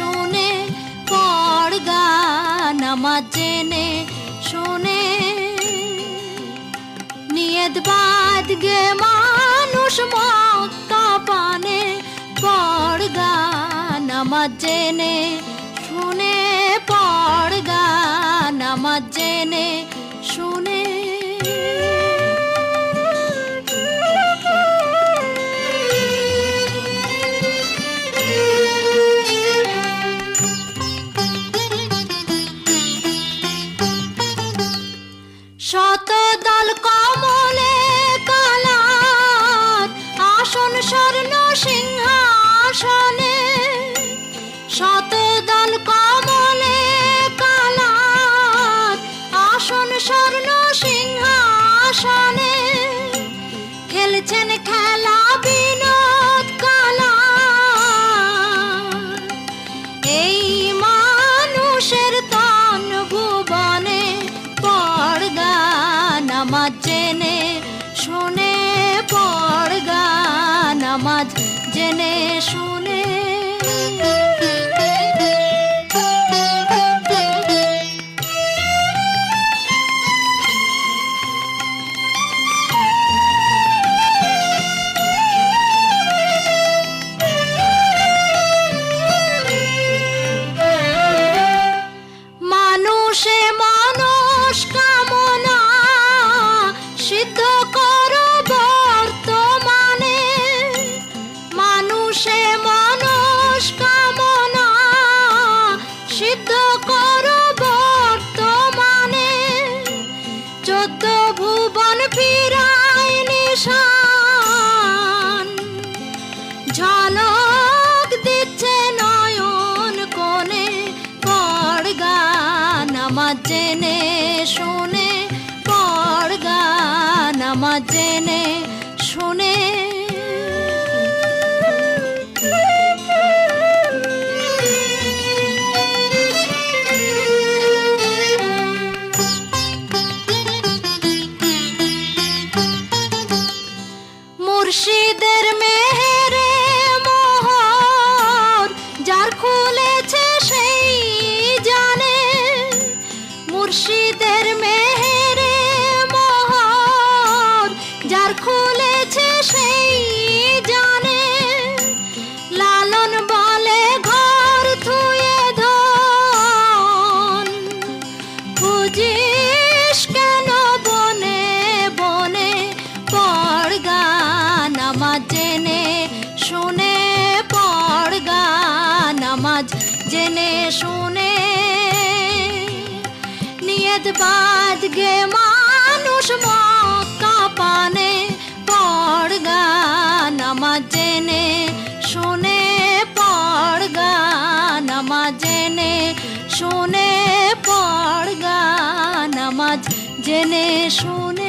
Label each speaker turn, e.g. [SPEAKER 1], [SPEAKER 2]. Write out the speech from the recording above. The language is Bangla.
[SPEAKER 1] শুনে পড়গা নামাজ জেনে শুনে। নিয়ত বাদ গে মানুষ মক্কা পানে পড়গা নামাজ জেনে শুনে। পড়গা নামাজ জেনে স্বর্ণ সিংহাসনে जनेषु सुने চোদ্দ ভুবন ফিরায় নিশান, ঝলক দিচ্ছে নয়ন কোণে পড়গা নামাজ জেনে, শুনে পড়গা নামাজ জেনে। 哭。জেনে শুনে নিয়ত বাদ গে মানুষ মক্কা পানে পড়গা নামাজ জেনে শুনে পড়গা নামাজ জেনে শুনে পড়গা নামাজ জেনে শুনে